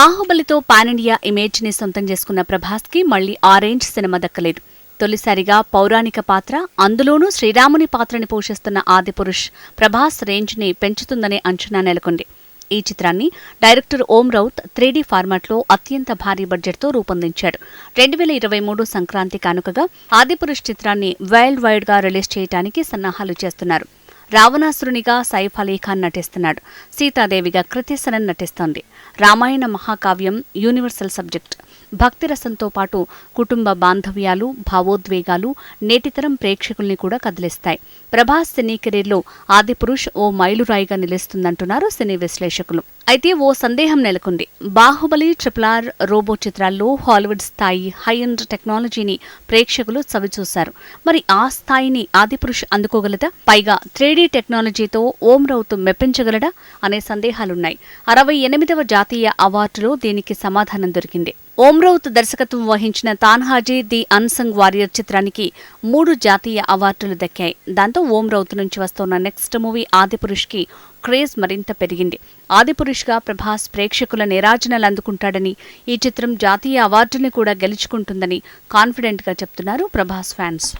బాహుబలితో pan-India ఇమేజ్ని సొంతం చేసుకున్న ప్రభాస్కి మళ్ళీ ఆరెంజ్ సినిమా దక్కలేదు. తొలిసారిగా పౌరాణిక పాత్ర అందులోనూ శ్రీరాముని పాత్రని పోషిస్తున్న ఆదిపురుష్ ప్రభాస్ రేంజ్ని పెంచుతుందనే అంచనా నెలకొంది. ఈ చిత్రాన్ని డైరెక్టర్ ఓం రౌత్ త్రీడీ ఫార్మాట్లో అత్యంత భారీ బడ్జెట్తో రూపొందించాడు. రెండు వేల ఇరవై మూడు సంక్రాంతి కానుకగా ఆదిపురుష్ చిత్రాన్ని వరల్డ్ వైడ్గా రిలీజ్ చేయడానికి సన్నాహాలు చేస్తున్నారు. రావణాసురునిగా సైఫ్ అలీ ఖాన్ నటిస్తున్నాడు. సీతాదేవిగా కృతిసనన్ నటిస్తోంది. రామాయణ మహాకావ్యం యూనివర్సల్ సబ్జెక్ట్. భక్తిరసంతో పాటు కుటుంబ బాంధవ్యాలు భావోద్వేగాలు నేటితరం ప్రేక్షకుల్ని కూడా కదిలిస్తాయి. ప్రభాస్ సినీ కెరీర్లో ఆదిపురుష్ ఓ మైలురాయిగా నిలుస్తుందంటున్నారు సినీ విశ్లేషకులు. అయితే ఓ సందేహం నెలకొంది. బాహుబలి ట్రిపుల్ ఆర్ రోబో చిత్రాల్లో హాలీవుడ్ స్థాయి హై అండ్ టెక్నాలజీని ప్రేక్షకులు చవిచూశారు. మరి ఆ స్థాయిని ఆదిపురుష్ అందుకోగలదా? పైగా త్రీడీ టెక్నాలజీతో ఓం రౌత్ మెప్పించగలడా? అనే సందేహాలున్నాయి. అరవై ఎనిమిదవ జాతీయ అవార్డులో దీనికి సమాధానం దొరికింది. ఓం రౌత్ దర్శకత్వం వహించిన తాన్హాజీ ది అన్సంగ్ వారియర్ చిత్రానికి మూడు జాతీయ అవార్డులు దక్కాయి. దాంతో ఓం రౌత్ నుంచి వస్తున్న నెక్స్ట్ మూవీ ఆదిపురుష్కి క్రేజ్ మరింత పెరిగింది. ఆదిపురుష్గా ప్రభాస్ ప్రేక్షకుల నిరాజనలు అందుకుంటాడని ఈ చిత్రం జాతీయ అవార్డుని కూడా గెలుచుకుంటుందని కాన్ఫిడెంట్గా చెప్తున్నారు ప్రభాస్ ఫ్యాన్స్.